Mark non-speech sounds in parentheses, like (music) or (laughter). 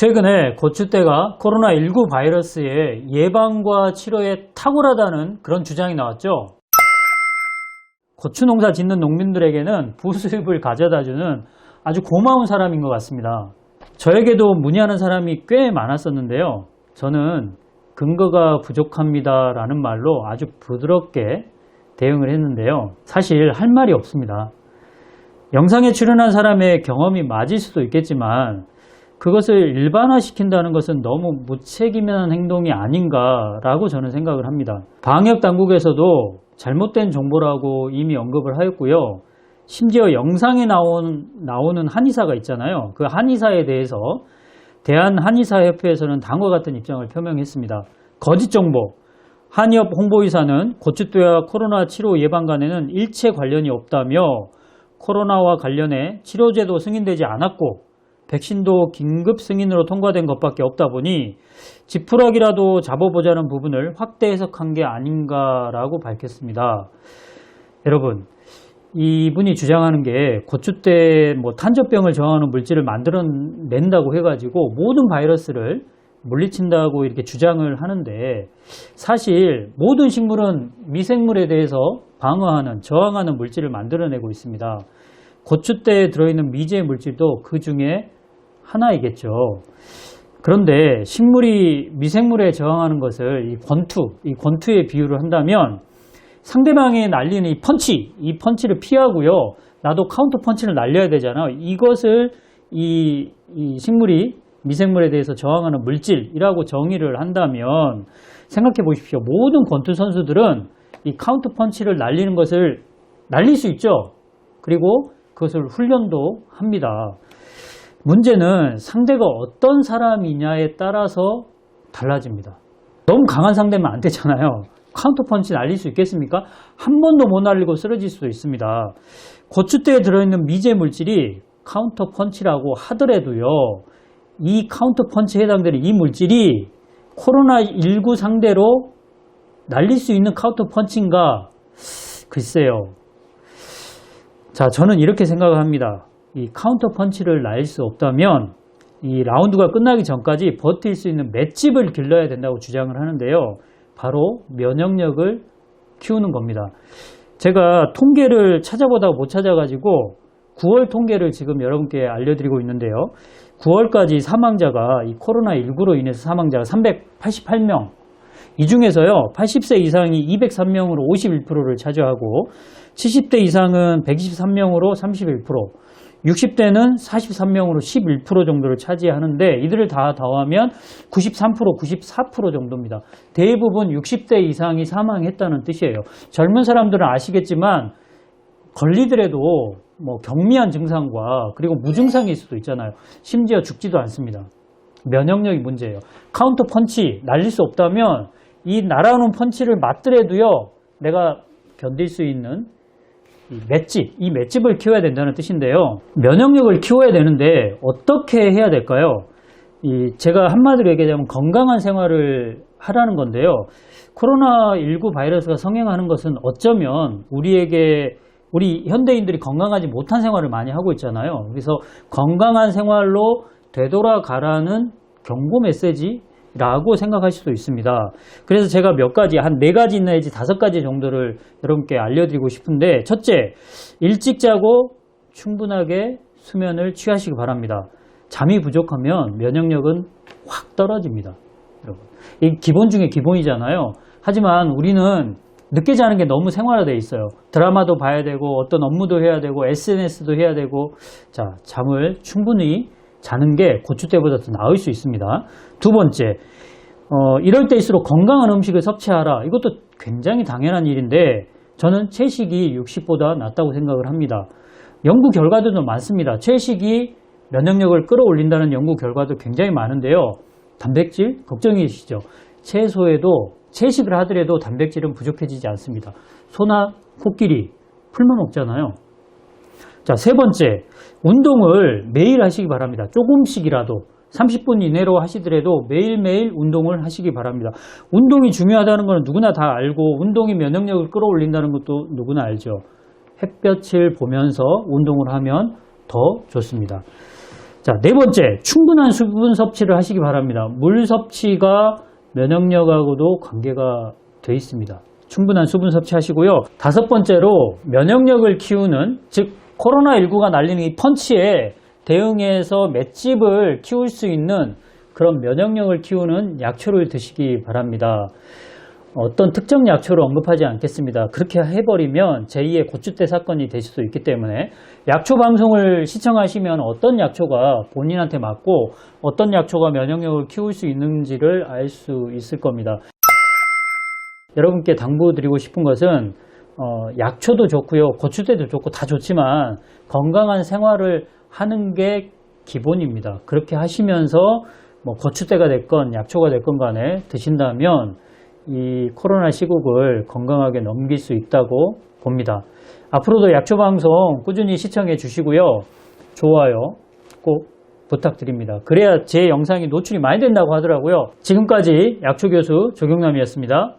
최근에 고추대가 코로나19 바이러스의 예방과 치료에 탁월하다는 그런 주장이 나왔죠. 고추 농사 짓는 농민들에게는 부수입을 (laughs) 가져다주는 아주 고마운 사람인 것 같습니다. 저에게도 문의하는 사람이 꽤 많았었는데요. 저는 근거가 부족합니다 라는 말로 아주 부드럽게 대응을 했는데요. 사실 할 말이 없습니다. 영상에 출연한 사람의 경험이 맞을 수도 있겠지만 그것을 일반화시킨다는 것은 너무 무책임한 행동이 아닌가라고 저는 생각을 합니다. 방역 당국에서도 잘못된 정보라고 이미 언급을 하였고요. 심지어 영상에 나온, 나오는 한의사가 있잖아요. 그 한의사에 대해서 대한한의사협회에서는 다음과 같은 입장을 표명했습니다. 거짓 정보. 한의협 홍보이사는 고추대와 코로나 치료 예방 간에는 일체 관련이 없다며 코로나와 관련해 치료제도 승인되지 않았고 백신도 긴급 승인으로 통과된 것밖에 없다 보니 지푸라기라도 잡아보자는 부분을 확대 해석한 게 아닌가라고 밝혔습니다. 여러분, 이분이 주장하는 게 고추대 뭐 탄저병을 저항하는 물질을 만들어낸다고 해가지고 모든 바이러스를 물리친다고 이렇게 주장을 하는데 사실 모든 식물은 미생물에 대해서 방어하는 저항하는 물질을 만들어내고 있습니다. 고추대에 들어있는 미제 물질도 그 중에 하나이겠죠. 그런데 식물이 미생물에 저항하는 것을 이 권투, 이 권투에 비유를 한다면 상대방이 날리는 이 펀치, 이 펀치를 피하고요. 나도 카운터 펀치를 날려야 되잖아. 이것을 이, 이 식물이 미생물에 대해서 저항하는 물질이라고 정의를 한다면 생각해 보십시오. 모든 권투 선수들은 이 카운터 펀치를 날리는 것을 날릴 수 있죠. 그리고 그것을 훈련도 합니다. 문제는 상대가 어떤 사람이냐에 따라서 달라집니다. 너무 강한 상대면 안 되잖아요. 카운터 펀치 날릴 수 있겠습니까? 한 번도 못 날리고 쓰러질 수도 있습니다. 고추대에 들어있는 미제 물질이 카운터 펀치라고 하더라도요, 이 카운터 펀치에 해당되는 이 물질이 코로나19 상대로 날릴 수 있는 카운터 펀치인가? 글쎄요. 자, 저는 이렇게 생각을 합니다. 이 카운터 펀치를 날릴 수 없다면 이 라운드가 끝나기 전까지 버틸 수 있는 맷집을 길러야 된다고 주장을 하는데요. 바로 면역력을 키우는 겁니다. 제가 통계를 찾아보다가 못 찾아가지고 9월 통계를 지금 여러분께 알려드리고 있는데요. 9월까지 사망자가 이 코로나19로 인해서 사망자가 388명. 이 중에서요, 80세 이상이 203명으로 51%를 차지하고, 70대 이상은 123명으로 31%, 60대는 43명으로 11% 정도를 차지하는데 이들을 다 더하면 93%, 94% 정도입니다. 대부분 60대 이상이 사망했다는 뜻이에요. 젊은 사람들은 아시겠지만 걸리더라도 뭐 경미한 증상과 그리고 무증상일 수도 있잖아요. 심지어 죽지도 않습니다. 면역력이 문제예요. 카운터 펀치 날릴 수 없다면 이 날아오는 펀치를 맞더라도요. 내가 견딜 수 있는 이 맷집, 이 맷집을 키워야 된다는 뜻인데요. 면역력을 키워야 되는데 어떻게 해야 될까요? 이 제가 한마디로 얘기하자면 건강한 생활을 하라는 건데요. 코로나19 바이러스가 성행하는 것은 어쩌면 우리에게 우리 현대인들이 건강하지 못한 생활을 많이 하고 있잖아요. 그래서 건강한 생활로 되돌아가라는 경고 메시지 라고 생각할 수도 있습니다. 그래서 제가 몇 가지, 한 네 가지 내지 다섯 가지 정도를 여러분께 알려드리고 싶은데, 첫째, 일찍 자고 충분하게 수면을 취하시기 바랍니다. 잠이 부족하면 면역력은 확 떨어집니다. 여러분. 이 기본 중에 기본이잖아요. 하지만 우리는 늦게 자는 게 너무 생활화되어 있어요. 드라마도 봐야 되고 어떤 업무도 해야 되고 SNS도 해야 되고 자 잠을 충분히 자는 게 고추 때보다 더 나을 수 있습니다. 두 번째, 어, 이럴 때일수록 건강한 음식을 섭취하라. 이것도 굉장히 당연한 일인데 저는 채식이 육식보다 낫다고 생각을 합니다. 연구 결과들도 많습니다. 채식이 면역력을 끌어올린다는 연구 결과도 굉장히 많은데요. 단백질 걱정이시죠? 채소에도 채식을 하더라도 단백질은 부족해지지 않습니다. 소나 코끼리 풀만 먹잖아요. 자, 세 번째, 운동을 매일 하시기 바랍니다. 조금씩이라도 30분 이내로 하시더라도 매일매일 운동을 하시기 바랍니다. 운동이 중요하다는 것은 누구나 다 알고 운동이 면역력을 끌어올린다는 것도 누구나 알죠. 햇볕을 보면서 운동을 하면 더 좋습니다. 자, 네 번째, 충분한 수분 섭취를 하시기 바랍니다. 물 섭취가 면역력하고도 관계가 돼 있습니다. 충분한 수분 섭취하시고요. 다섯 번째로 면역력을 키우는, 즉, 코로나19가 날리는 이 펀치에 대응해서 맷집을 키울 수 있는 그런 면역력을 키우는 약초를 드시기 바랍니다. 어떤 특정 약초를 언급하지 않겠습니다. 그렇게 해버리면 제2의 고추대 사건이 될 수도 있기 때문에 약초 방송을 시청하시면 어떤 약초가 본인한테 맞고 어떤 약초가 면역력을 키울 수 있는지를 알 수 있을 겁니다. 여러분께 당부드리고 싶은 것은 어, 약초도 좋고요, 고추대도 좋고 다 좋지만 건강한 생활을 하는 게 기본입니다. 그렇게 하시면서 뭐 고추대가 됐건 약초가 됐건 간에 드신다면 이 코로나 시국을 건강하게 넘길 수 있다고 봅니다. 앞으로도 약초 방송 꾸준히 시청해 주시고요. 좋아요 꼭 부탁드립니다. 그래야 제 영상이 노출이 많이 된다고 하더라고요. 지금까지 약초 교수 조경남이었습니다.